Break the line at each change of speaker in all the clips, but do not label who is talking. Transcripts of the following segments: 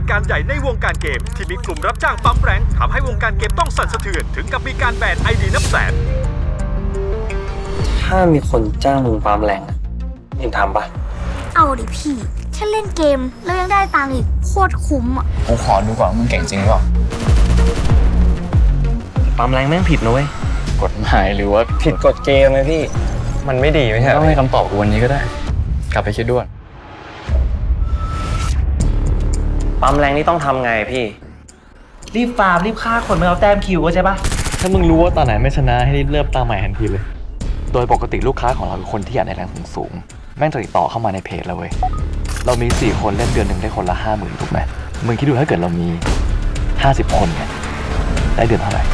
ตุการณ์ใหญ่ในวงการเกม ที่มีกลุ่มรับจ้างปั๊มแรงทำให้วงการเกมต้องสั่นสะเทือน ถึงกับมีการแบนไอดีนับแสน
ถ้ามีคนจ้างมึงปั๊มแรงอะมึงทำปะ
เอาดิพี่แค่เล่นเกมแล้วยังได้ตังค์อีกโคตรคุ้มอะ
กูขอดูก่อนว่ามึงเก่งจริงหรือเปล่า
ปั๊มแรงแม่งผิดนะเว้ย
กฎหมายหรือว่า
ผิดกฎเกมไหมพี่ มันไม่ดีไม่ใช่เหร
ต้
อ
องให้คำตอบกูวันนี้ก็ได้ กลับไปคิดด้วย
ปั๊มแรงนี่ต้องทำไงพี่
รีบฟาร์มรีบฆ่าคนไม่เอาแต้มคิวก็ใช่ปะ
ถ้ามึงรู้ว่าตอนไหนไม่ชนะให้รีบเริ่มตั้งใหม่ทันทีเลย โดยปกติลูกค้าของเราคือคนที่อยากได้แรงสูงสูงๆแม่งจะติดต่อเข้ามาในเพจเราเว้ย เรามี 4 คนเล่นเดือนหนึ่งได้คนละ 5 0,000ถูกไหมมึงคิดดูถ้าเกิดเรามี 50 คนเนี่ยได้เดือนเท่าไหร่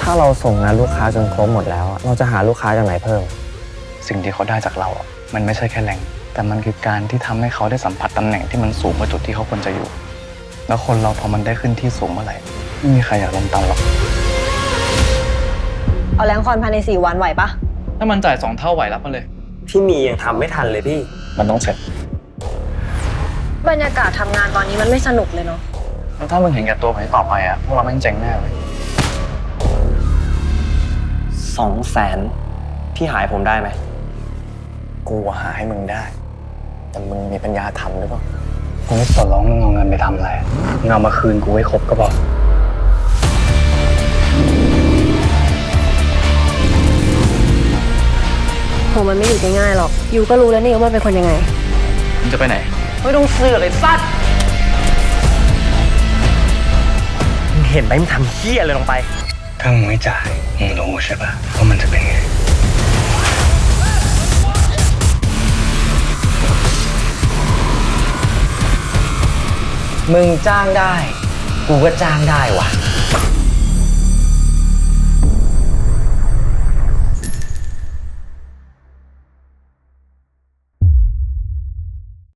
ถ้าเราส่งงานลูกค้าจนครบหมดแล้วอะเราจะหาลูกค้าจากไหนเพิ่ม
สิ่งที่เขาได้จากเราอะมันไม่ใช่แค่แรง แต่มันคือการที่ทำให้เขาได้สัมผัสตำแหน่งที่มันสูงกว่าจุดที่เขาควรจะอยู่ แล้วคนเราพอมันได้ขึ้นที่สูงเมื่อไหร่ไม่มีใครอยากลงต่ำหรอก
เอาแรงคอนภายใน4วันไหวปะ
ถ้ามันจ่ายสองเท่าไหวรับมาเลย
พี่มียังทำไม่ทันเลยพี่
มันต้องเสร็จ
บรรยากาศทำงานตอนนี้มันไม่สนุกเลยเนาะ
แล้วถ้ามึงเห็นแก่ตัวไปต่อไปอะพวกเราแม่งเจ๊งแน่เลย
สองแสนพี่หายผมได้ไหม
กูหาให้มึงได้ แต่มึงมีปัญญาทำหรือเปล่ากูไม่สนร้องมึงเอาเงินไปทำอะไรมึงเอามาคืนกูให้ครบก็พอ
โหมันไม่อยู่ง่ายๆหรอกยูก็รู้แล้วนี่ว่ามันเป็นคนยังไง
มึงจะไปไหน
ไม่ต้องเสือกเลยสัตว์
มึงเห็นไหมมึงทำเหี้ยอะไรลงไป
ถ้ามึงไม่จ่ายมึงรู้ใช่ปะว่ามันจะเป็นไง
มึงจ้างได้ กูก็จ้างได้ว่ะ